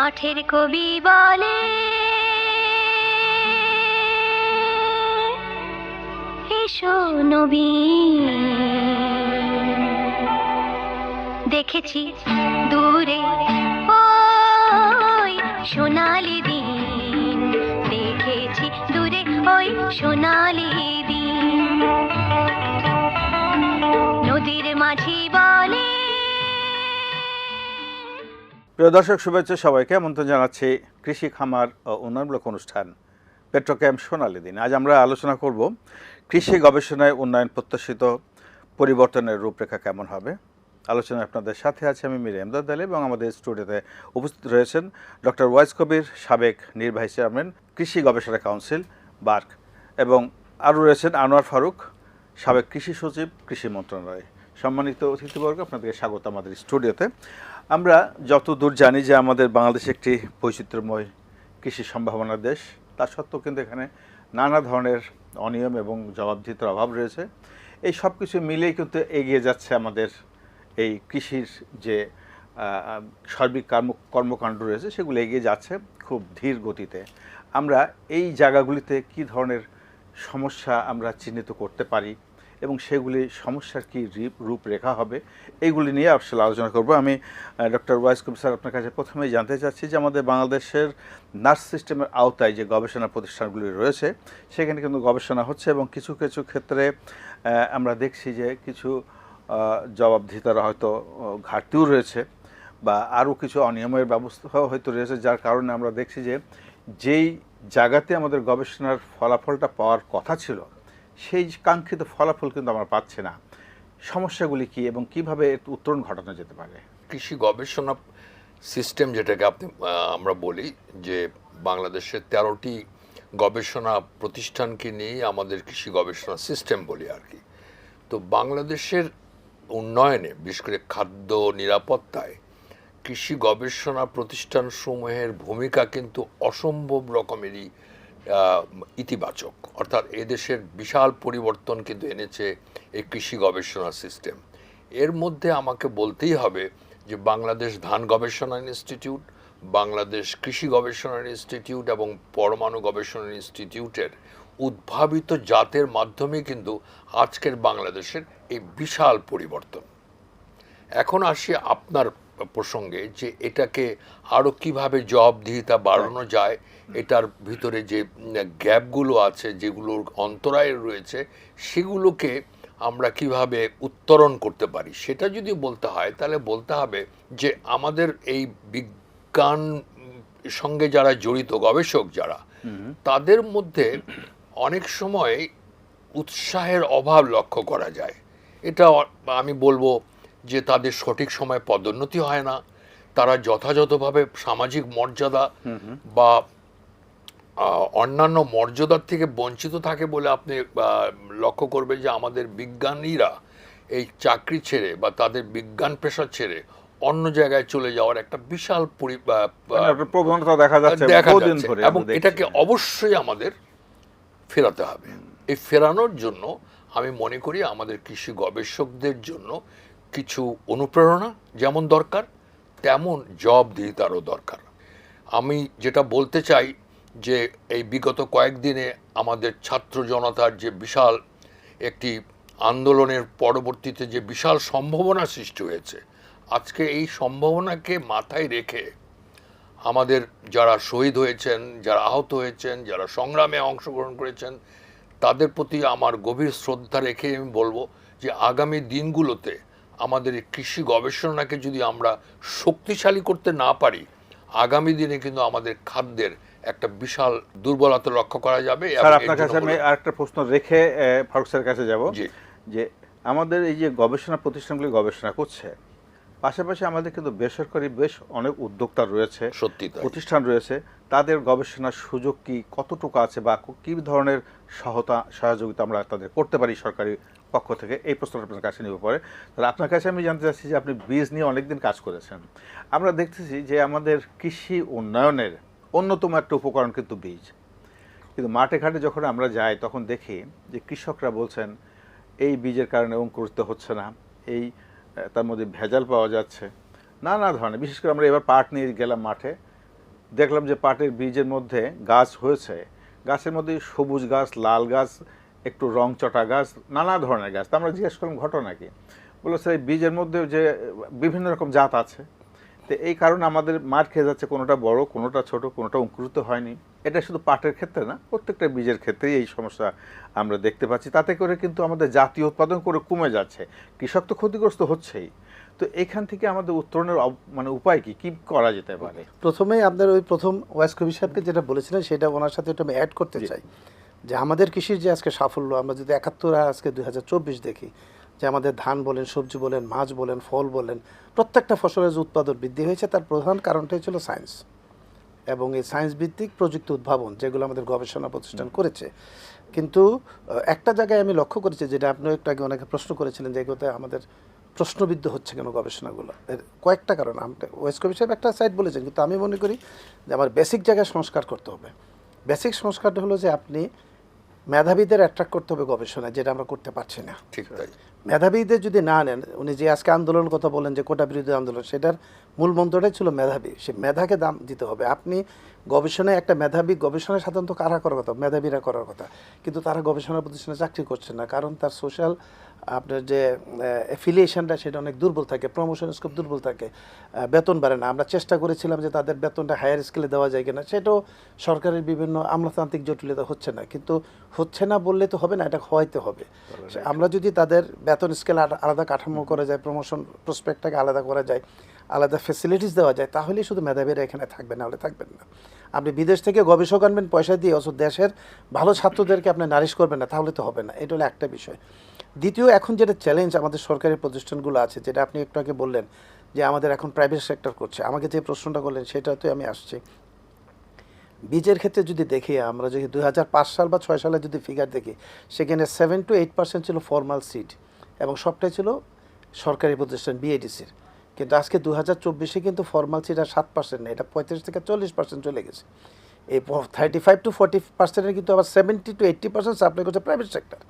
মাঠের কবি বলে এসো নবীন দেখেছি দূরে ওই সোনালি দিন। দেখেছি দূরে ওই সোনালি প্রিয় দর্শক, শুভেচ্ছা সবাইকে। আমন্ত্রণ জানাচ্ছি কৃষি খামার ও উন্নয়নমূলক অনুষ্ঠান পেট্রোক্যাম্প সোনালী দিন। আজ আমরা আলোচনা করব কৃষি গবেষণায় উন্নয়ন প্রত্যাশিত পরিবর্তনের রূপরেখা কেমন হবে? আলোচনায় আপনাদের সাথে আছে আমি মির এমদাদ আলী এবং আমাদের স্টুডিওতে উপস্থিত রয়েছেন ডক্টর ওয়াইস কবির, সাবেক নির্বাহী চেয়ারম্যান, কৃষি গবেষণা কাউন্সিল, বার্ক এবং আরও রয়েছেন আনোয়ার ফারুক, সাবেক কৃষি সচিব, কৃষি মন্ত্রণালয়। সম্মানিত অতিথিবর্গ, আপনাদেরকে স্বাগত আমাদের স্টুডিওতে। আমরা যতদূর জানি যে আমাদের বাংলাদেশ একটি বৈচিত্র্যময় কৃষি সম্ভাবনার দেশ। তা সত্ত্বেও কিন্তু এখানে নানা ধরনের অনিয়ম এবং জবাবদিহিতার অভাব রয়েছে। এই সব কিছু মিলেই কিন্তু এগিয়ে যাচ্ছে আমাদের এই কৃষির যে সার্বিক কর্ম, কর্মকাণ্ড রয়েছে, সেগুলো এগিয়ে যাচ্ছে খুব ধীর গতিতে। আমরা এই জায়গাগুলিতে কি ধরনের সমস্যা আমরা চিহ্নিত করতে পারি? এবং সেগুলি সমস্যার কি রূপরেখা হবে, এইগুলি নিয়ে আসলে আলোচনা করব। আমি ডক্টর ওয়াইস কবির স্যার আপনার কাছে প্রথমেই জানতে চাচ্ছি যে আমাদের বাংলাদেশের নার্স সিস্টেমের আওতায় যে গবেষণা প্রতিষ্ঠানগুলি রয়েছে, সেখানে কিন্তু গবেষণা হচ্ছে এবং কিছু কিছু ক্ষেত্রে আমরা দেখছি যে কিছু জবাবদিহিতার হয়তো ঘাটতিও রয়েছে বা আরও কিছু অনিয়মের ব্যবস্থাও হয়তো রয়েছে, যার কারণে আমরা দেখছি যে যেই জায়গাতে আমাদের গবেষণার ফলাফলটা পাওয়ার কথা ছিল সেই কাঙ্ক্ষিত ফলাফল কিন্তু আমরা পাচ্ছি না। সমস্যাগুলি কি এবং কীভাবে উত্তরণ ঘটানো যেতে পারে? কৃষি গবেষণা সিস্টেম যেটাকে আপনি আমরা বলি যে বাংলাদেশের তেরোটি গবেষণা প্রতিষ্ঠানকে নিয়ে আমাদের কৃষি গবেষণা সিস্টেম বলি আর কি। তো বাংলাদেশের উন্নয়নে, বিশেষ করে খাদ্য নিরাপত্তায়, কৃষি গবেষণা প্রতিষ্ঠানসমূহের ভূমিকা কিন্তু অসম্ভব রকমেরই ইতিবাচক। অর্থাৎ এদেশের বিশাল পরিবর্তন কিন্তু এনেছে এই কৃষি গবেষণা সিস্টেম এর মধ্যে আমাকে বলতেই হবে যে বাংলাদেশ ধান গবেষণা ইনস্টিটিউট বাংলাদেশ কৃষি গবেষণা ইনস্টিটিউট এবং পরমাণু গবেষণা ইনস্টিটিউটের উদ্ভাবিত জাতের মাধ্যমে কিন্তু আজকের বাংলাদেশের এই বিশাল পরিবর্তন। এখন আসি আপনার প্রসঙ্গে যে এটাকে আরও কীভাবে জবাবদিহিতা বাড়ানো যায় এটার ভিতরে যে গ্যাপগুলো আছে যেগুলোর অন্তরায় রয়েছে সেগুলোকে আমরা কীভাবে উত্তরণ করতে পারি? সেটা যদি বলতে হয় তাহলে বলতে হবে যে আমাদের এই বিজ্ঞান সঙ্গে যারা জড়িত গবেষক যারা তাদের মধ্যে অনেক সময় উৎসাহের অভাব লক্ষ্য করা যায়। এটা আমি বলব যে তাদের সঠিক সময় পদোন্নতি হয় না। তারা যথাযথভাবে সামাজিক মর্যাদা বা অন্যান্য মর্যাদার থেকে বঞ্চিত থাকে বলে আপনি লক্ষ্য করবেন যে আমাদের বিজ্ঞানীরা এই চাকরি ছেড়ে বা তাদের বিজ্ঞান পেশা ছেড়ে অন্য জায়গায় চলে যাওয়ার একটা বিশাল মানে প্রবণতা দেখা যাচ্ছে দেখা যাচ্ছে এবং এটাকে অবশ্যই আমাদের ফেরাতে হবে। এই ফেরানোর জন্য আমি মনে করি আমাদের কৃষি গবেষকদের জন্য কিছু অনুপ্রেরণা যেমন দরকার তেমন জবাবদিহিতারও দরকার। আমি যেটা বলতে চাই যে এই বিগত কয়েকদিনে আমাদের ছাত্র জনতার যে বিশাল একটি আন্দোলনের পরবর্তীতে যে বিশাল সম্ভাবনা সৃষ্টি হয়েছে, আজকে এই সম্ভাবনাকে মাথায় রেখে আমাদের যারা শহীদ হয়েছেন, যারা আহত হয়েছেন, যারা সংগ্রামে অংশগ্রহণ করেছেন, তাদের প্রতি আমার গভীর শ্রদ্ধা রেখে আমি বলব যে আগামী দিনগুলোতে আমাদের কৃষি গবেষণাকে যদি আমরা শক্তিশালী করতে না পারি, আগামী দিনে কিন্তু আমাদের খাদ্যের একটা বিশাল দুর্বলতা লক্ষ্য করা যাবে স্যার আপনার কাছে আমি আরেকটা প্রশ্ন রেখে ফারুক স্যারের কাছে যাব। যে আমাদের এই যে গবেষণা প্রতিষ্ঠানগুলি গবেষণা করছে পাশাপাশি আমাদের কিন্তু বেসরকারি বেশ অনেক উদ্যোক্তা রয়েছে সত্যি প্রতিষ্ঠান রয়েছে তাদের গবেষণার সুযোগ কি কতটুকু আছে বা কি ধরনের সহায়তা সহযোগিতা আমরা তাদের করতে পারি সরকারি পক্ষ থেকে? এই প্রশ্নটা আপনার কাছে নিব পরে। তাহলে আপনার কাছে আমি জানতে চাচ্ছি যে আপনি বীজ নিয়ে অনেকদিন কাজ করেছেন। আমরা দেখতেছি যে আমাদের কৃষি উন্নয়নের অন্যতম একটা উপকরণ কিন্তু বীজ। কিন্তু মাঠে ঘাটে যখন আমরা যাই, তখন দেখি যে কৃষকরা বলছেন, এই বীজের কারণে অঙ্কুরিত হচ্ছে না। এই তার মধ্যে ভেজাল পাওয়া যাচ্ছে। নানা ধরনের, বিশেষ করে আমরা এবার পাট নিয়ে গেলাম মাঠে। দেখলাম যে পাটের বীজের মধ্যে গাছ হয়েছে। গাছের মধ্যে সবুজ গাছ, লাল গাছ, একটু রং চটা গাছ, নানা ধরনের গাছ। তা আমরা জিজ্ঞেস করলাম, ঘটনা কি? বলল, স্যার, এই বীজের মধ্যে যে, বিভিন্ন রকম জাত আছে। তো এই কারণে আমাদের মার খেয়ে যাচ্ছে কোনোটা বড় কোনোটা ছোট কোনোটা অঙ্কুরিত হয়নি। এটা শুধু পাটের ক্ষেত্রে না প্রত্যেকটা বীজের ক্ষেত্রেই এই সমস্যা আমরা দেখতে পাচ্ছি। তাতে করে কিন্তু আমাদের জাতীয় উৎপাদন করে কমে যাচ্ছে। কৃষক তো ক্ষতিগ্রস্ত হচ্ছেই। তো এখান থেকে আমাদের উত্তরণের মানে উপায় কি? কি করা যেতে পারে? প্রথমেই আপনার ওই প্রথম ওয়াইস কবি সাহেবকে যেটা বলেছিলেন সেটা ওনার সাথে একটু আমি অ্যাড করতে চাই। যে আমাদের কৃষির যে আজকে সাফল্য আমরা যদি একাত্তর আর আজকে দুই হাজার চব্বিশ দেখি যে আমাদের ধান বলেন সবজি বলেন মাছ বলেন ফল বলেন প্রত্যেকটা ফসলের যে উৎপাদন বৃদ্ধি হয়েছে তার প্রধান কারণটাই ছিল সায়েন্স এবং এই সায়েন্স ভিত্তিক প্রযুক্তি উদ্ভাবন যেগুলো আমাদের গবেষণা প্রতিষ্ঠান করেছে। কিন্তু একটা জায়গায় আমি লক্ষ্য করেছি যেটা আপনি একটু আগে অনেকে প্রশ্ন করেছিলেন যে এগুলোতে আমাদের প্রশ্নবিদ্ধ হচ্ছে কেন গবেষণাগুলো? এর কয়েকটা কারণ। আমরা ওয়েস্ট কবি সাহেব একটা সাইড বলেছেন কিন্তু আমি মনে করি যে আমার বেসিক জায়গায় সংস্কার করতে হবে। বেসিক সংস্কারটা হলো যে আপনি মেধাবীদের অ্যাট্রাক্ট করতে হবে গবেষণায় যেটা আমরা করতে পারছি না। ঠিক মেধাবীদের যদি না নেন উনি যে আজকে আন্দোলন কথা বলেন যে কোটা বিরোধী আন্দোলন সেটার মূল মন্ত্রটাই ছিল মেধাবী। সে মেধাকে দাম দিতে হবে। আপনি গবেষণায় একটা মেধাবী গবেষণা সাধারণত কারা করার কথা? মেধাবীরা করার কথা। কিন্তু তারা গবেষণা প্রতিষ্ঠানে চাকরি করছে না কারণ তার সোশ্যাল আপনার যে অ্যাফিলিয়েশনটা সেটা অনেক দুর্বল থাকে। প্রমোশন স্কোপ দুর্বল থাকে। বেতন বাড়ে না। আমরা চেষ্টা করেছিলাম যে তাদের বেতনটা হায়ার স্কেলে দেওয়া যায় কিনা সেটাও সরকারের বিভিন্ন আমলাতান্ত্রিক জটিলতা হচ্ছে না। কিন্তু হচ্ছে না বললে তো হবে না এটা হওয়াইতে হবে। আমরা যদি তাদের বেতন স্কেল আলাদা কাঠামো করা যায় প্রমোশন প্রসপেক্টটাকে আলাদা করা যায়, আলাদা ফেসিলিটিস দেওয়া যায়, তাহলেই শুধু মেধাবীরা এখানে থাকবে, না হলে থাকবেন না। আপনি বিদেশ থেকে গবেষক আনবেন, পয়সা দিয়ে, অথচ দেশের ভালো ছাত্রদেরকে আপনি নারিশ করবেন না, তাহলে তো হবে না। এটা হলো একটা বিষয়। দ্বিতীয়, এখন যেটা চ্যালেঞ্জ আমাদের সরকারি প্রতিষ্ঠানগুলো আছে, যেটা আপনি একটু আগে বললেন যে আমাদের এখন প্রাইভেট সেক্টর করছে। আমাকে যে প্রশ্নটা করলেন, সেটাতে আমি আসছি। বীজের ক্ষেত্রে যদি দেখি, আমরা যদি দুই হাজার পাঁচ সাল বা ছয় সালে যদি ফিগার দেখি, সেখানে সেভেন টু এইট পার্সেন্ট ছিল ফর্মাল সিড এবং সবটাই ছিল সরকারি প্রতিষ্ঠান বিএডিসির কিন্তু আজকে দু হাজার চব্বিশে কিন্তু ফর্মাল আর সাত পার্সেন্ট নেই, এটা পঁয়ত্রিশ থেকে চল্লিশ পার্সেন্ট চলে গেছে। এই থার্টি ফাইভ টু ফর্টি পার্সেন্টের কিন্তু আবার seventy two eighty percent supply করছে প্রাইভেট সেক্টর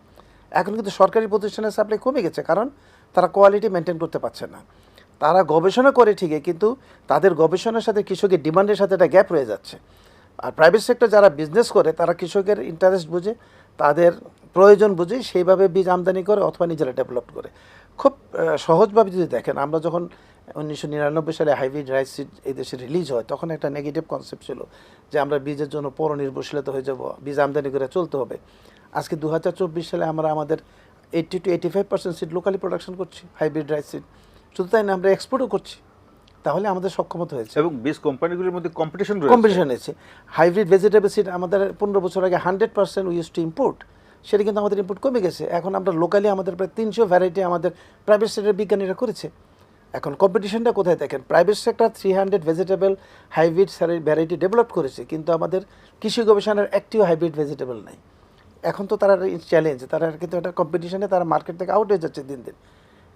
এখন কিন্তু সরকারি প্রতিষ্ঠানের সাপ্লাই কমে গেছে, কারণ তারা কোয়ালিটি মেনটেন করতে পারছে না। তারা গবেষণা করে ঠিকই, কিন্তু তাদের গবেষণার সাথে কৃষকের ডিমান্ডের সাথে একটা গ্যাপ রয়ে যাচ্ছে। আর প্রাইভেট সেক্টর যারা বিজনেস করে, তারা কৃষকের ইন্টারেস্ট বুঝে তাদের প্রয়োজন বুঝে সেইভাবে বীজ আমদানি করে অথবা নিজেরা ডেভেলপ করে। খুব সহজভাবে যদি দেখেন আমরা যখন উনিশশো নিরানব্বই সালে হাইব্রিড রাইস সিড এই দেশে রিলিজ হয় তখন একটা নেগেটিভ কনসেপ্ট ছিল যে আমরা বীজের জন্য পর নির্ভরশীলতা হয়ে যাব বীজ আমদানি করে চলতে হবে। আজকে দু হাজার চব্বিশ সালে আমরা আমাদের eighty two eighty five percent seed locally production করছি হাইব্রিড রাইস সিড শুধু তাই না আমরা এক্সপোর্টও করছি। তাহলে আমাদের সক্ষমতা হয়েছে। এবং বীজ কোম্পানিগুলির মধ্যে কম্পিটিশন কম্পিটিশন আছে হাইব্রিড ভেজিটেবল সিড আমাদের পনেরো বছর আগে hundred percent was to import সেটা কিন্তু আমাদের ইম্পোর্ট কমে গেছে। এখন আমরা লোকালি আমাদের প্রায় তিনশো ভ্যারাইটি আমাদের প্রাইভেট সেক্টরের বিজ্ঞানীরা করেছে। এখন কম্পিটিশনটা কোথায় দেখেন? Private sector three hundred vegetable hybrid variety develop করেছে, কিন্তু আমাদের কৃষি গবেষণার একটিও হাইব্রিড ভেজিটেবল নাই। এখন তো তারা চ্যালেঞ্জ তারা কিন্তু একটা কম্পিটিশনে তারা মার্কেট থেকে আউট হয়ে যাচ্ছে দিন দিন।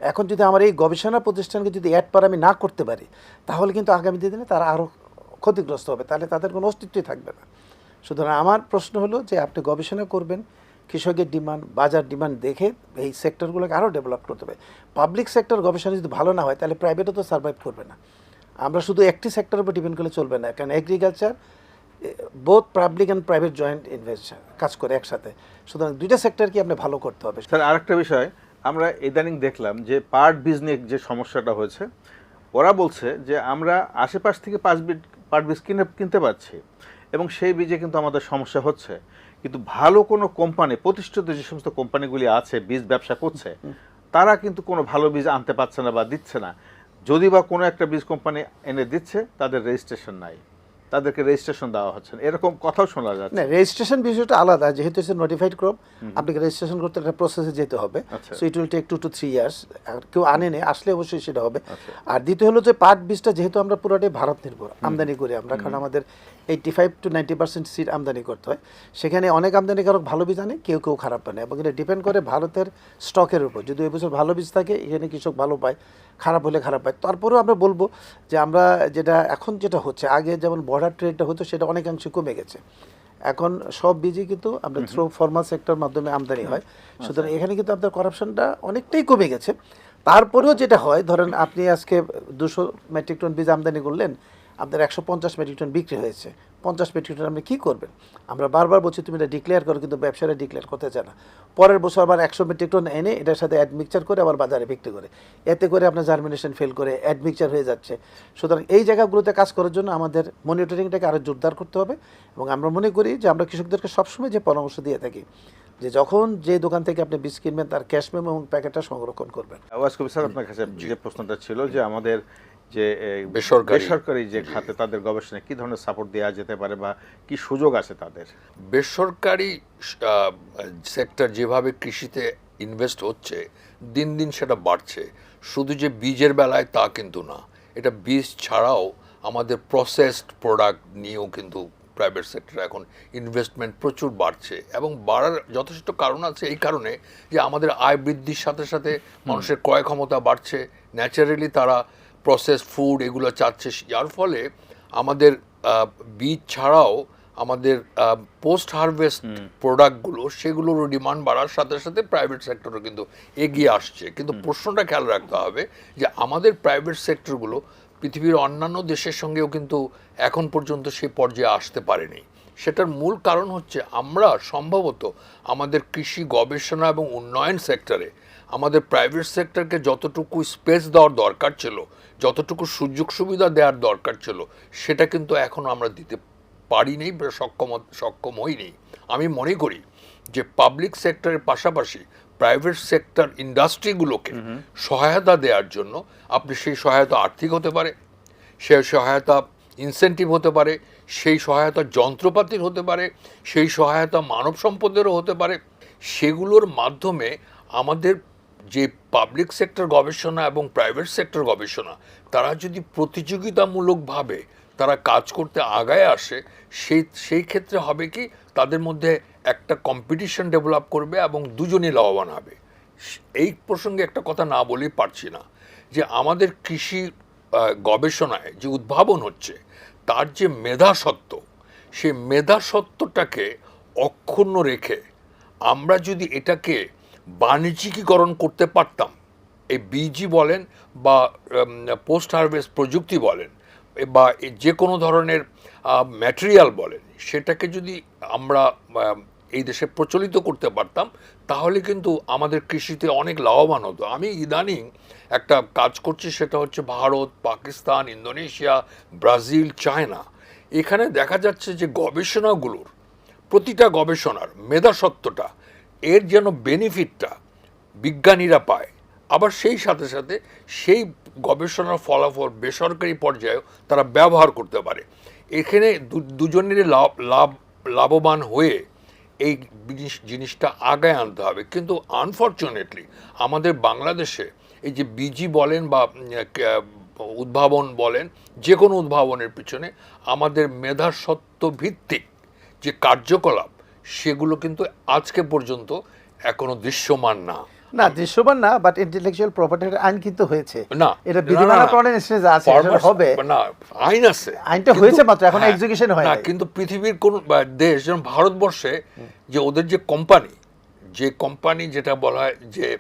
এখন যদি আমার এই গবেষণা প্রতিষ্ঠানকে যদি অ্যাড পার আমি না করতে পারি, তাহলে কিন্তু আগামী দিনে তারা আরও ক্ষতিগ্রস্ত হবে, তাহলে তাদের কোনো অস্তিত্বই থাকবে না। সুতরাং আমার প্রশ্ন হলো যে আপনি গবেষণা করবেন কৃষকের ডিমান্ড, বাজার ডিমান্ড দেখে এই সেক্টরগুলোকে আরও ডেভেলপ করতে হবে। পাবলিক সেক্টর গবেষণা যদি ভালো না হয়, তাহলে প্রাইভেটও তো সার্ভাইভ করবে না। আমরা শুধু একটি সেক্টরের উপর ডিপেন্ড করলে চলবে না, কারণ agriculture both public and private joint invest কাজ করে একসাথে। সুতরাং দুইটা সেক্টরকে আপনি ভালো করতে হবে। স্যার, আরেকটা বিষয়, আমরা ইদানিং দেখলাম যে পার্ট বিজনেস যে সমস্যাটা হয়েছে, ওরা বলছে যে আমরা আশেপাশ থেকে পাঁচ বীজ পার্ট বীজ কিনে, কিনতে পারছি এবং সেই বীজে কিন্তু আমাদের সমস্যা হচ্ছে। কিন্তু ভালো কোনো কোম্পানি প্রতিষ্ঠিত যে সমস্ত কোম্পানিগুলি আছে বীজ ব্যবসা করছে তারা কিন্তু কোনো ভালো বীজ আনতে পারছে না বা দিচ্ছে না। যদি বা কোনো একটা বীজ কোম্পানি এনে দিচ্ছে তাদের রেজিস্ট্রেশন নাই। তাদেরকে রেজিস্ট্রেশন দেওয়া হচ্ছে না। এরকম কথাও শোনা যাচ্ছে। না রেজিস্ট্রেশন বিষয়টা আলাদা যেহেতু হচ্ছে নোটিফাইড ক্রপ আপনাকে রেজিস্ট্রেশন করতে একটা প্রসেসে যেতে হবে। So it will take two two three years আর কেউ আনে নেই আসলে অবশ্যই সেটা হবে। আচ্ছা। আর দ্বিতীয় হলো যে পাট বীজটা যেহেতু আমরা পুরোটাই ভারত নির্ভর আমদানি করি আমরা কারণ আমাদের eighty five to ninety percent seed আমদানি করতে হয়। সেখানে অনেক আমদানিকারক ভালো বীজ আনে কেউ কেউ খারাপ আনে এবং এটা ডিপেন্ড করে ভারতের স্টকের উপর। যদি ওই বছর ভালো বীজ থাকে এখানে কৃষক ভালো পায় খারাপ হলে খারাপ পায়। তারপরেও আমরা বলব যে আমরা যেটা এখন যেটা হচ্ছে আগে যেমন বর্ডার ট্রেডটা হতো সেটা অনেকাংশে কমে গেছে। এখন সব বীজই কিন্তু আমরা থ্রু ফর্মাল সেক্টর মাধ্যমে আমদানি হয়। সুতরাং এখানে কিন্তু আপনার করাপশনটা অনেকটাই কমে গেছে। তারপরেও যেটা হয় ধরেন আপনি আজকে দুশো মেট্রিক টন বীজ আমদানি করলেন আপনার একশো পঞ্চাশ মেট্রিক টন বিক্রি হয়েছে। পঞ্চাশ মেট্রিক টন আপনি কী করবেন? আমরা বারবার বলছি, তুমি এটা ডিক্লেয়ার করো, কিন্তু ব্যবসায়ীরা ডিক্লেয়ার করতে চায় না। পরের বছর আবার একশো মেট্রিক টন এনে এটার সাথে অ্যাডমিক্সার করে আবার বাজারে বিক্রি করে। এতে করে আপনার জার্মিনেশন ফেল করে অ্যাডমিক্সার হয়ে যাচ্ছে। সুতরাং এই জায়গাগুলোতে কাজ করার জন্য আমাদের মনিটরিংটাকে আরও জোরদার করতে হবে এবং আমরা মনে করি যে আমরা কৃষকদেরকে সবসময় যে পরামর্শ দিয়ে থাকি, যে যখন যে দোকান থেকে আপনি বীজ কিনবেন, তার ক্যাশ মেমো এবং প্যাকেটটা সংরক্ষণ করবেন। আওয়াজ কবি স্যার, আপনার কাছে যে প্রশ্নটা ছিল যে আমাদের যে বেসরকারি। যে খাতে তাদের গবেষণায় কি ধরনের সাপোর্ট দেওয়া যেতে পারে বা কি সুযোগ আছে তাদের? বেসরকারি সেক্টর যেভাবে কৃষিতে ইনভেস্ট হচ্ছে দিন দিন সেটা বাড়ছে। শুধু যে বীজের বেলায় তা কিন্তু না। এটা বীজ ছাড়াও আমাদের প্রসেসড প্রোডাক্ট নিয়েও কিন্তু প্রাইভেট সেক্টর এখন ইনভেস্টমেন্ট প্রচুর বাড়ছে। এবং বাড়ার যথেষ্ট কারণ আছে এই কারণে যে আমাদের আয় বৃদ্ধির সাথে সাথে মানুষের ক্রয় ক্ষমতা বাড়ছে। ন্যাচারালি তারা প্রসেস ফুড এগুলো চাচ্ছে যার ফলে আমাদের বীজ ছাড়াও আমাদের পোস্ট হারভেস্ট প্রোডাক্টগুলো সেগুলোরও ডিমান্ড বাড়ার সাথে সাথে প্রাইভেট সেক্টরও কিন্তু এগিয়ে আসছে। কিন্তু প্রশ্নটা খেয়াল রাখতে হবে যে আমাদের প্রাইভেট সেক্টরগুলো পৃথিবীর অন্যান্য দেশের সঙ্গেও কিন্তু এখন পর্যন্ত সেই পর্যায়ে আসতে পারেনি। সেটার মূল কারণ হচ্ছে আমরা সম্ভবত আমাদের কৃষি গবেষণা এবং উন্নয়ন সেক্টরে আমাদের প্রাইভেট সেক্টরকে যতটুকু স্পেস দেওয়ার দরকার ছিল যতটুকু সুযোগ সুবিধা দেওয়ার দরকার ছিল সেটা কিন্তু এখনও আমরা দিতে পারিনি বা সক্ষম সক্ষম হইনি। আমি মনে করি যে পাবলিক সেক্টরের পাশাপাশি প্রাইভেট সেক্টর ইন্ডাস্ট্রিগুলোকে সহায়তা দেওয়ার জন্য আপনি সেই সহায়তা আর্থিক হতে পারে সেই সহায়তা ইনসেন্টিভ হতে পারে সেই সহায়তা যন্ত্রপাতির হতে পারে সেই সহায়তা মানব সম্পদেরও হতে পারে। সেগুলোর মাধ্যমে আমাদের যে পাবলিক সেক্টর গবেষণা এবং প্রাইভেট সেক্টর গবেষণা, তারা যদি প্রতিযোগিতামূলকভাবে তারা কাজ করতে আগায় আসে, সেই সেই ক্ষেত্রে হবে কি তাদের মধ্যে একটা কম্পিটিশন ডেভেলপ করবে এবং দুজনই লাভবান হবে। এই প্রসঙ্গে একটা কথা না বলেই পারছি না যে আমাদের কৃষি গবেষণায় যে উদ্ভাবন হচ্ছে, তার যে মেধাসত্ত্ব সেই মেধাসত্ত্বটাকে অক্ষুণ্ণ রেখে আমরা যদি এটাকে বাণিজ্যিকীকরণ করতে পারতাম। এই বিজি বলেন বা পোস্ট হারভেস্ট প্রযুক্তি বলেন, বা যে কোনো ধরনের ম্যাটেরিয়াল বলেন, সেটাকে যদি আমরা এই দেশে প্রচলিত করতে পারতাম, তাহলে কিন্তু আমাদের কৃষিতে অনেক লাভবান হতো। আমি ইদানিং একটা কাজ করছি, সেটা হচ্ছে Bharat, Pakistan, Indonesia, Brazil, China. এখানে দেখা যাচ্ছে যে গবেষণাগুলোর, প্রতিটা গবেষণার মেধাসত্ত্বটা এর যেন বেনিফিটটা বিজ্ঞানীরা পায়। আবার সেই সাথে সাথে সেই গবেষণার ফলাফল বেসরকারি পর্যায়েও তারা ব্যবহার করতে পারে। এখানে দু- দুজনেরই লাভ লাভ, লাভবান হয়ে এই জিনিস, জিনিসটা আগায় আনতে হবে। কিন্তু আনফর্চুনেটলি আমাদের বাংলাদেশে এই যে বিজি বলেন বা উদ্ভাবন বলেন যে কোনো উদ্ভাবনের পিছনে আমাদের মেধাসত্ত্ব ভিত্তিক যে কার্যকলাপ সেগুলো কিন্তু আজকে পর্যন্ত এখনও দৃশ্যমান না। না দৃশ্যমান না বাট ইন্টেলেকচুয়াল প্রপার্টির আইন কিন্তু হয়েছে। না এটা না, বিধিমালা না, না। প্রণয়ন স্টেজে আছে হবে। না আইন আছে। আইনটা হয়েছে মাত্র, এখন হ্যাঁ, execution হয় না কিন্তু পৃথিবীর কোন দেশ যেমন ভারতবর্ষে যে ওদের যে কোম্পানি যে কোম্পানি যেটা বলা হয় যে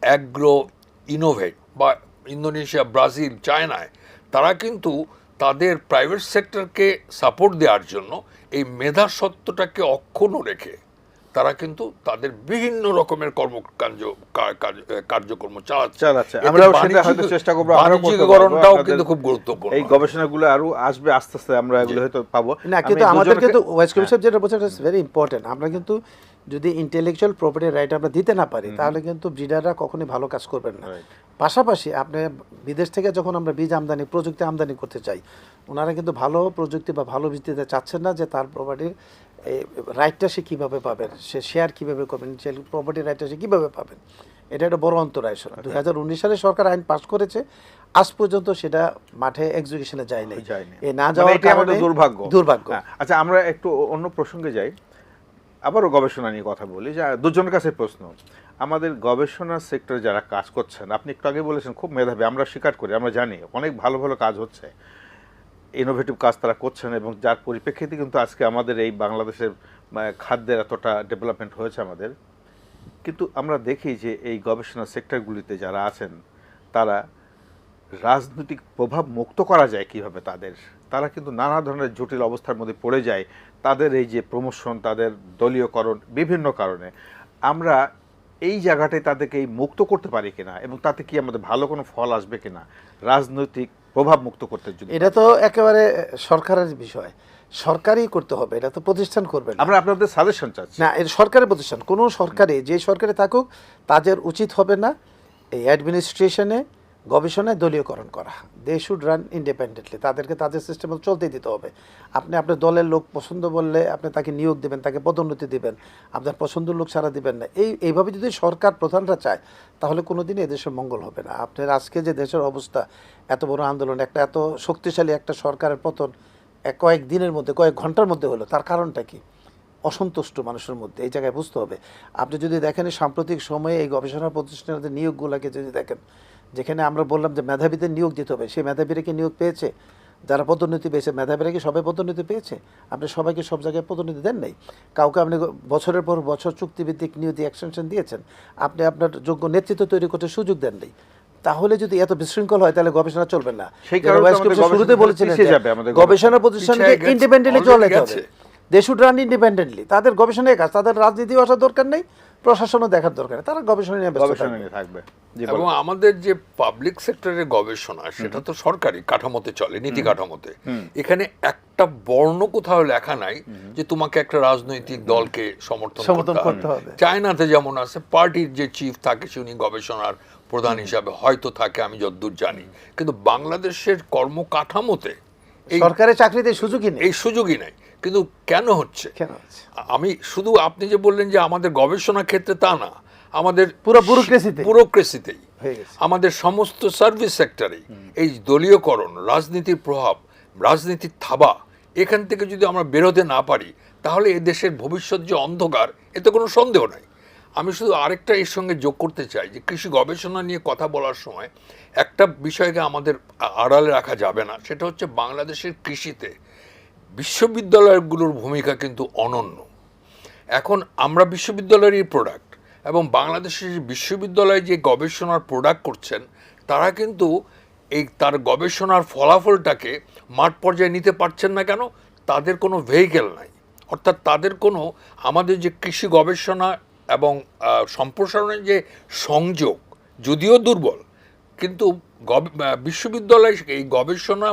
অ্যাগ্রো ইনোভেট বা ইন্দোনেশিয়া ব্রাজিল চায়নায় তারা কিন্তু তাদের প্রাইভেট সেক্টরকে সাপোর্ট দেওয়ার জন্য এই মেধাসত্ত্বটাকে অক্ষুণ্ণ রেখে তারা কিন্তু তাদের বিভিন্ন রকমের কর্মকাণ্ড কার্যক্রম চালাচ্ছে। আমরাও সেটা হয়তো চেষ্টা করব, আমরাও বাণিজ্যিকরণটাও কিন্তু খুব গুরুত্বপূর্ণ। এই গবেষণাগুলো আরও আসবে আস্তে আস্তে আমরা এগুলো হয়তো পাবো। না কিন্তু আমাদের কিন্তু ওয়েস্ট। কমিশন যেটা বলছে ভেরি ইম্পর্টেন্ট আমরা কিন্তু যদি ইন্টেলেকচুয়াল প্রপার্টি রাইট আমরা দিতে না পারি তাহলে কিন্তু ব্রিডাররা কখনোই ভালো কাজ করবেন না. পাশাপাশি আপনি বিদেশ থেকে যখন আমরা বীজ আমদানি প্রযুক্তি আমদানি করতে চাই ওনারা কিন্তু ভালো প্রযুক্তি বা ভালো বীজ দিতে চাচ্ছেন না যে তার প্রপার্টির রাইটটা সে কীভাবে পাবেন সে শেয়ার কীভাবে করবেন প্রপার্টি রাইটটা সে কীভাবে পাবেন। এটা একটা বড় অন্তরায় দু হাজার উনিশ সালে সরকার আইন পাস করেছে আজ পর্যন্ত সেটা মাঠে এক্সিকিউশনে যায়নি। না মানে এটি আমাদের দুর্ভাগ্য। দুর্ভাগ্য। হ্যাঁ, আচ্ছা আমরা একটু অন্য প্রসঙ্গে যাই। আবারও গবেষণা নিয়ে কথা বলি। যে দুজনের কাছে প্রশ্ন, আমাদের গবেষণা সেক্টরে যারা কাজ করছেন, আপনি একটু আগে বলেছেন খুব মেধাবী, আমরা স্বীকার করি, আমরা জানি অনেক ভালো ভালো কাজ হচ্ছে ইনোভেটিভ কাজ তারা করছেন এবং যার পরিপ্রেক্ষিতে কিন্তু আজকে আমাদের এই বাংলাদেশের খাদ্যের এতটা ডেভেলপমেন্ট হয়েছে আমাদের। কিন্তু আমরা দেখি যে এই গবেষণা সেক্টরগুলিতে যারা আছেন, তারা রাজনৈতিক প্রভাব মুক্ত করা যায় কীভাবে তাদের তারা কিন্তু নানা ধরনের জটিল অবস্থার মধ্যে পড়ে যায়। তাদের এই যে প্রমোশন তাদের দলীয়করণ বিভিন্ন কারণে। আমরা এই জায়গাটায় তাদেরকে এই মুক্ত করতে পারি কিনা এবং তাতে কি আমাদের ভালো কোনো ফল আসবে কিনা রাজনৈতিক প্রভাব মুক্ত করতে জন্য এটা তো একেবারে সরকারের বিষয়। সরকারই করতে হবে এটা তো প্রতিষ্ঠান করবে না। আমরা আপনাদের সাজেশন চাচ্ছি। না এটা সরকারের প্রতিষ্ঠান কোনো সরকারে যে সরকারে থাকুক তাদের উচিত হবে না এই অ্যাডমিনিস্ট্রেশনে গবেষণায় দলীয়করণ করা। দে শুড রান ইন্ডিপেন্ডেন্টলি তাদেরকে তাদের সিস্টেমে চলতে দিতে হবে। আপনি আপনার দলের লোক পছন্দ বললে আপনি তাকে নিয়োগ দেবেন, তাকে পদোন্নতি দিবেন। আপনার পছন্দের লোক ছাড়া দিবেন না। এই, এইভাবে যদি সরকার প্রধানরা চায়, তাহলে কোনো কোনোদিনই এদেশের মঙ্গল হবে না। আপনার আজকে যে দেশের অবস্থা, এত বড় আন্দোলন, একটা এত শক্তিশালী একটা সরকারের পতন কয়েক দিনের মধ্যে, কয়েক ঘণ্টার মধ্যে হলো, তার কারণটা কি? অসন্তুষ্ট মানুষের মধ্যে, এই জায়গায় বুঝতে হবে। আপনি যদি দেখেন সাম্প্রতিক সময়ে এই গবেষণা প্রতিষ্ঠানের নিয়োগগুলোকে যদি দেখেন যেখানে আমরা বললাম যে মেধাবীদের নিয়োগ দিতে হবে সেই মেধাবীরা কি নিয়োগ পেয়েছে? যারা পদোন্নতি পেয়েছে মেধাবীরা কি সবাই পদোন্নতি পেয়েছে? আপনি সবাইকে সব জায়গায় পদোন্নতি দেন নাই? কাউকে আপনি বছরের পর বছর চুক্তিভিত্তিক নিয়োগ এক্সটেনশন দিয়েছেন আপনি আপনার যোগ্য নেতৃত্ব তৈরি করতে সুযোগ দেন নাই। তাহলে যদি এত বিশৃঙ্খল হয় তাহলে গবেষণা চলবে না। শুরুতে গবেষণা বলেছিলেন যাবে প্রতিষ্ঠানকে ইন্ডিপেন্ডেন্টলি চলাতে হবে। দে শুড রান ইন্ডিপেন্ডেন্টলি তাদের গবেষণায় কাজ তাদের রাজনীতি আসার দরকার নেই। প্রশাসনও দেখার দরকার তারা গবেষণা নিয়ে গবেষণা নিয়ে থাকবে। এবং আমাদের যে পাবলিক সেক্টরের গবেষণা সেটা তো সরকারি কাঠামোতে চলে নীতি কাঠামোতে। এখানে একটা বর্ণ কোথাও লেখা নাই যে তোমাকে একটা রাজনৈতিক দলকে সমর্থন করতে হবে। চায়নাতে যেমন আছে পার্টির যে চিফ থাকে সে উনি গবেষণার প্রধান হিসাবে হয়তো থাকে আমি যতদূর জানি। কিন্তু বাংলাদেশের কর্মকাঠামোতে এই সরকারের চাকরিতে সুযোগই নেই। এই সুযোগই নাই। কিন্তু কেন হচ্ছে? কেন হচ্ছে? আমি শুধু আপনি যে বললেন যে আমাদের গবেষণা ক্ষেত্রে তা না আমাদের পুরো bureaucracy-তে। ব্যুরোক্রেসিতেই আমাদের সমস্ত সার্ভিস সেক্টরে এই দলীয়করণ রাজনীতির প্রভাব রাজনীতির থাবা এখান থেকে যদি আমরা বেরোতে না পারি তাহলে এ দেশের ভবিষ্যৎ যে অন্ধকার এতে কোনো সন্দেহ নাই। আমি শুধু আরেকটা এর সঙ্গে যোগ করতে চাই যে কৃষি গবেষণা নিয়ে কথা বলার সময় একটা বিষয়কে আমাদের আড়ালে রাখা যাবে না সেটা হচ্ছে বাংলাদেশের কৃষিতে। বিশ্ববিদ্যালয়গুলোর ভূমিকা কিন্তু অনন্য। এখন আমরা বিশ্ববিদ্যালয়েরই প্রোডাক্ট এবং বাংলাদেশের যে বিশ্ববিদ্যালয়ে যে গবেষণার প্রোডাক্ট করছেন, তারা কিন্তু এই তার গবেষণার ফলাফলটাকে মাঠ পর্যায়ে নিতে পারছেন না কেন? তাদের কোনো ভেহিকেল নাই। অর্থাৎ তাদের কোনো আমাদের যে কৃষি গবেষণা এবং সম্প্রসারণের যে সংযোগ, যদিও দুর্বল, কিন্তু বিশ্ববিদ্যালয় এই গবেষণা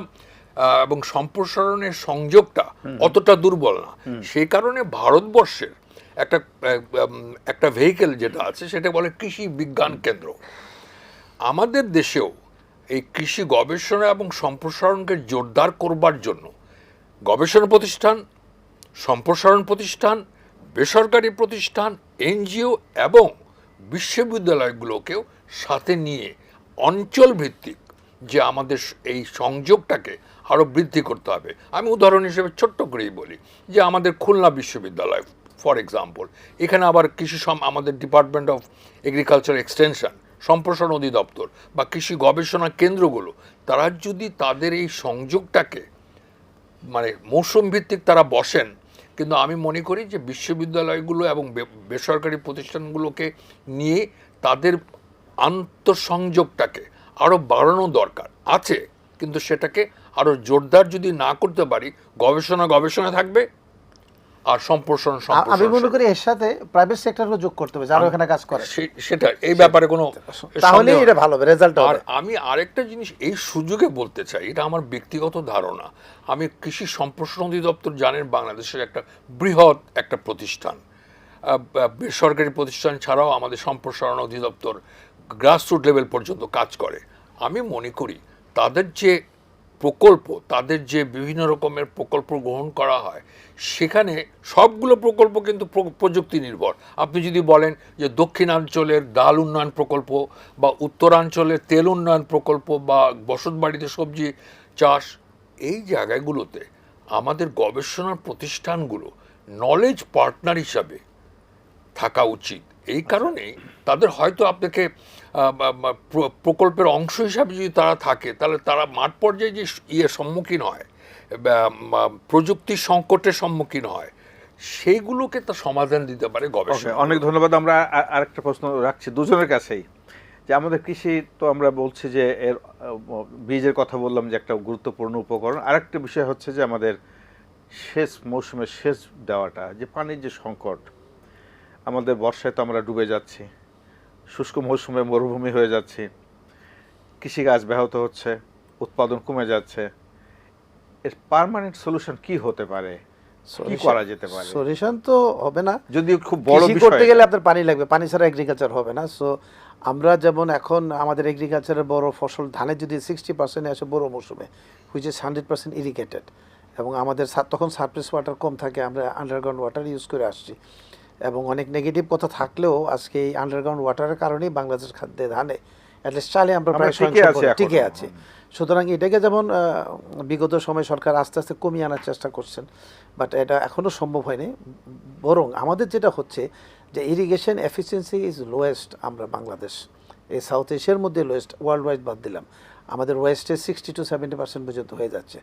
এবং সম্প্রসারণের সংযোগটা অতটা দুর্বল না। সেই কারণে ভারতবর্ষের একটা একটা ভেহিকেল যেটা আছে সেটা বলে কৃষি বিজ্ঞান কেন্দ্র। আমাদের দেশেও এই কৃষি গবেষণা এবং সম্প্রসারণকে জোরদার করবার জন্য গবেষণা প্রতিষ্ঠান সম্প্রসারণ প্রতিষ্ঠান বেসরকারি প্রতিষ্ঠান এনজিও এবং বিশ্ববিদ্যালয়গুলোকেও সাথে নিয়ে অঞ্চল ভিত্তিক যে আমাদের এই সংযোগটাকে আরও বৃদ্ধি করতে হবে। আমি উদাহরণ হিসেবে ছোট্ট করেই বলি যে আমাদের খুলনা বিশ্ববিদ্যালয় ফর এক্সাম্পল এখানে আবার কৃষি সম- আমাদের ডিপার্টমেন্ট অফ এগ্রিকালচার এক্সটেনশন সম্প্রসারণ অধিদপ্তর বা কৃষি গবেষণা কেন্দ্রগুলো, তারা যদি তাদের এই সংযোগটাকে মানে মৌসুম ভিত্তিক তারা বসেন, কিন্তু আমি মনে করি যে বিশ্ববিদ্যালয়গুলো এবং বেসরকারি প্রতিষ্ঠানগুলোকে নিয়ে তাদের আন্তঃসংযোগটাকে আরও বাড়ানো দরকার। আছে, কিন্তু সেটাকে আরও জোরদার যদি না করতে পারি গবেষণা গবেষণা থাকবে আর সম্প্রসারণ আমি মনে করি এর সাথে প্রাইভেট সেক্টরও যোগ করতে হবে যারা ওখানে কাজ করে। সেটা এই ব্যাপারে কোনো তাহলে এটা ভালো হবে রেজাল্ট আর আমি আরেকটা জিনিস এই সুযোগে বলতে চাই এটা আমার ব্যক্তিগত ধারণা। আমি কৃষি সম্প্রসারণ অধিদপ্তর জানেন বাংলাদেশের একটা বৃহৎ একটা প্রতিষ্ঠান। বেসরকারি প্রতিষ্ঠান ছাড়াও আমাদের সম্প্রসারণ অধিদপ্তর গ্রাসরুট লেভেল পর্যন্ত কাজ করে। আমি মনে করি তাদের যে প্রকল্প, তাদের যে বিভিন্ন রকমের প্রকল্প গ্রহণ করা হয়, সেখানে সবগুলো প্রকল্প কিন্তু প্রযুক্তি নির্ভর। আপনি যদি বলেন যে দক্ষিণাঞ্চলের ডাল উন্নয়ন প্রকল্প বা উত্তরাঞ্চলের তেল উন্নয়ন প্রকল্প বা বসতবাড়িতে সবজি চাষ, এই জায়গাগুলোতে আমাদের গবেষণার প্রতিষ্ঠানগুলো নলেজ পার্টনার হিসাবে থাকা উচিত। এই কারণেই তাদের হয়তো আপনাকে প্রকল্পের অংশ হিসাবে যদি তারা থাকে, তাহলে তারা মাঠ পর্যায়ে যে ইয়ে সম্মুখীন হয় প্রযুক্তির সংকটের সম্মুখীন হয়, সেইগুলোকে তা সমাধান দিতে পারে গবেষণা। অনেক ধন্যবাদ। আমরা আরেকটা প্রশ্ন রাখছি দুজনের কাছেই। যে আমাদের কৃষি তো আমরা বলছি যে এর বীজের কথা বললাম যে একটা গুরুত্বপূর্ণ উপকরণ। আরেকটা বিষয় হচ্ছে যে আমাদের শেষ মৌসুমে সেচ দেওয়াটা, যে পানির যে সংকট, আমাদের বর্ষায় তো আমরা ডুবে যাচ্ছি। শুষ্ক মৌসুমে মরুভূমি হয়ে যাচ্ছি। কৃষিকাজ ব্যাহত হচ্ছে উৎপাদন কমে যাচ্ছে। এর পার্মানেন্ট সলিউশন কি হতে পারে? কি করা যেতে পারে? সলিউশন তো হবে না। যদিও খুব বড় বিষয়। করতে গেলে আপনার পানি লাগবে। পানি ছাড়া এগ্রিকালচার হবে না। সো আমরা যেমন এখন আমাদের এগ্রিকালচারের বড় ফসল ধানের যদি সিক্সটি পার্সেন্ট আসে বড় মৌসুমে which is hundred percent irrigated এবং আমাদের তখন সারফেস ওয়াটার কম থাকে আমরা আন্ডারগ্রাউন্ড ওয়াটার ইউজ করে আসছি। এবং অনেক নেগেটিভ কথা থাকলেও আজকে এই আন্ডারগ্রাউন্ড ওয়াটারের কারণেই বাংলাদেশ খাদ্যে ধানে অ্যাটলিস্ট চালে আমরা প্রায় টিকে আছি সুতরাং এটাকে যেমন বিগত সময় সরকার আস্তে আস্তে কমিয়ে আনার চেষ্টা করছেন বাট এটা এখনও সম্ভব হয়নি। বরং আমাদের যেটা হচ্ছে যে ইরিগেশন এফিসিয়েন্সি ইজ লোয়েস্ট আমরা বাংলাদেশ। এই সাউথ এশিয়ার মধ্যে লোয়েস্ট ওয়ার্ল্ড ওয়াইড বাদ দিলাম। আমাদের ওয়েস্টে সিক্সটি টু সেভেন্টি পার্সেন্ট পর্যন্ত হয়ে যাচ্ছে।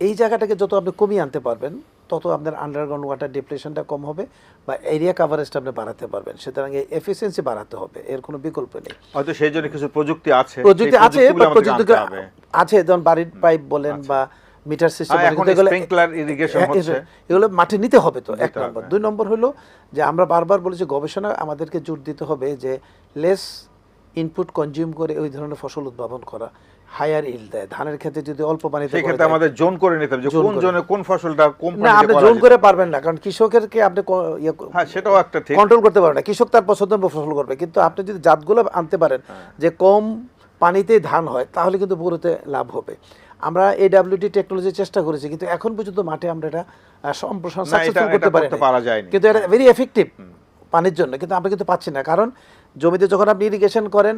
এই জায়গাটাকে যত আপনি কমিয়ে আনতে পারবেন তত আপনার আন্ডারগ্রাউন্ড ওয়াটার ডিপ্রেশনটা কম হবে বা এরিয়া কাভারেজটা আপনি বাড়াতে পারবেন। সুতরাং এই এফিসিয়েন্সি বাড়াতে হবে এর কোনো বিকল্প নেই। হয়তো সেই জন্য কিছু প্রযুক্তি আছে প্রযুক্তি আছে প্রযুক্তি আছে যেমন বাড়ির পাইপ বলেন বা মিটার সিস্টেম sprinkler irrigation হচ্ছে। এগুলো মাঠে নিতে হবে তো এক নম্বর। দুই নম্বর হলো যে আমরা বারবার বলেছি গবেষণা আমাদেরকে জোর দিতে হবে যে লেস ইনপুট কনজিউম করে ওই ধরনের ফসল উদ্ভাবন করা। হায়ার ইল দেয়। ধানের ক্ষেত্রে যদি অল্প পানিতে আমাদের জোন করে নিতে হবে যে কোন জোনে কোন ফসলটা না আপনি জোন করে পারবেন না কারণ কৃষকেরকে আপনি ইয়ে হ্যাঁ সেটাও একটা ঠিক। কন্ট্রোল করতে পারবেন না। কৃষক তার পছন্দ ফসল করবে। কিন্তু আপনি যদি জাতগুলো আনতে পারেন হ্যাঁ। যে কম পানিতেই ধান হয় তাহলে কিন্তু পুরোতে লাভ হবে। আমরা এডাব্লিউটি টেকনোলজি চেষ্টা করেছি কিন্তু এখন পর্যন্ত মাঠে আমরা এটা সম্প্রসারণ সাকসেসফুল করতে পারি। কিন্তু এটা ভেরি এফেক্টিভ পানির জন্য। কিন্তু আমরা কিন্তু পাচ্ছি না। কারণ জমিতে যখন আপনি ইরিগেশন করেন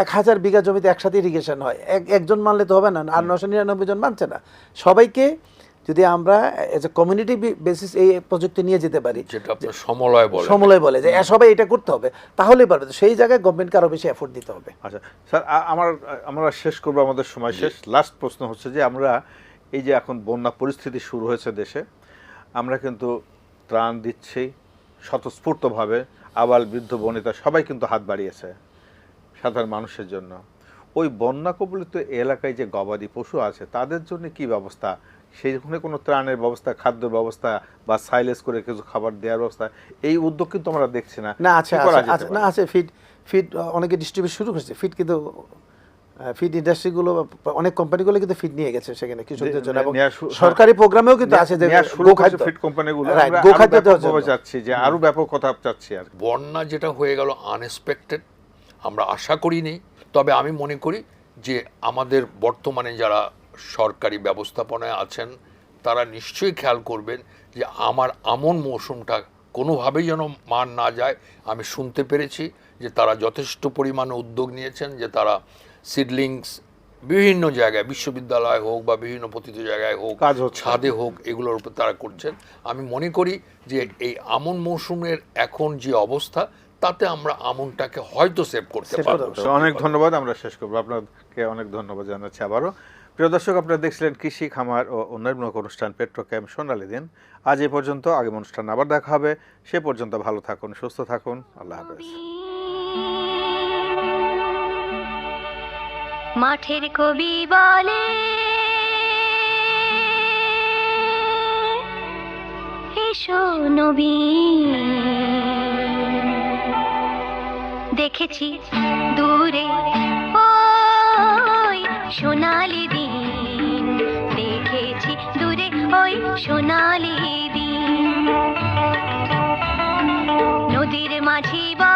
এক হাজার বিঘা জমিতে একসাথে ইরিগেশন হয়। এক একজন মানলে তো হবে না আর নশো নিরানব্বই জন মানছে না। সবাইকে যদি আমরা এজ এ কমিউনিটি বেসিস এই প্রযুক্তি নিয়ে যেতে পারি যেটা সমলয় বলে। সমলয় বলে যে সবাই এটা করতে হবে তাহলেই পারবে। তো সেই জায়গায় গভর্নমেন্টকে আরও বেশি এফোর্ট দিতে হবে। আচ্ছা স্যার আমার আমরা শেষ করব আমাদের সময় শেষ। লাস্ট প্রশ্ন হচ্ছে যে আমরা এই যে এখন বন্যা পরিস্থিতি শুরু হয়েছে দেশে আমরা কিন্তু ত্রাণ দিচ্ছি স্বতঃস্ফূর্তভাবে আবাল বৃদ্ধ বনিতা সবাই কিন্তু হাত বাড়িয়েছে। সাধারণ মানুষের জন্য। ওই বন্যা কবলিত এলাকায় যে গবাদি পশু আছে তাদের জন্য কি ব্যবস্থা? সেইখানে কোনো ত্রাণের ব্যবস্থা খাদ্য ব্যবস্থা বা সাইলেস করে কিছু খাবার দেওয়ার ব্যবস্থা? এই উদ্যোগ কিন্তু আমরা দেখছি না। না আছে না আছে ফিড ফিড অনেকে ডিস্ট্রিবিউট শুরু করেছে। ফিড কিন্তু ফিড ইন্ডাস্ট্রিগুলো অনেক কোম্পানিগুলো কিন্তু ফিড নিয়ে গেছে সেখানে কৃষকদের জন্য। এবং সরকারি প্রোগ্রামেও কিন্তু আছে যে গোখাদ্য ফিড কোম্পানিগুলো আমরা গোখাদ্য চাচ্ছি যে আরও ব্যাপক কথা চাচ্ছি আর বন্যা যেটা হয়ে গেল আনএক্সপেক্টেড আমরা আশা করিনি তবে আমি মনে করি যে আমাদের বর্তমানে যারা সরকারি ব্যবস্থাপনায় আছেন তারা নিশ্চয়ই খেয়াল করবেন যে আমার আমন মৌসুমটা কোনোভাবেই যেন মান না যায়। আমি শুনতে পেরেছি যে তারা যথেষ্ট পরিমাণে উদ্যোগ নিয়েছেন যে তারা সিডলিংস বিভিন্ন জায়গায় বিশ্ববিদ্যালয় হোক বা বিভিন্ন পতিত জায়গায় হোক। ছাদে হোক এগুলোর উপর তারা করছেন। আমি মনে করি যে এই আমন মৌসুমের এখন যে অবস্থা তাতে আমরা আমনটাকে হয়তো সেভ করতে পারব। অনেক ধন্যবাদ আমরা শেষ করব। আপনাকে অনেক ধন্যবাদ জানাচ্ছি আবারও। প্রিয় দর্শক আপনারা দেখছিলেন কৃষি খামার ও উন্নয়নমূলক অনুষ্ঠান পেট্রোক্যাম সোনালী দিন। আজ এ পর্যন্ত আগামী অনুষ্ঠান আবার দেখা হবে। সে পর্যন্ত ভালো থাকুন সুস্থ থাকুন। আল্লাহ হাফেজ। মাঠের কবি বলে এসো নবীন দেখেছি দূরে। ওই সোনালি দিন দেখেছি দূরে ওই সোনালি দিন। নদীর মাঝি বা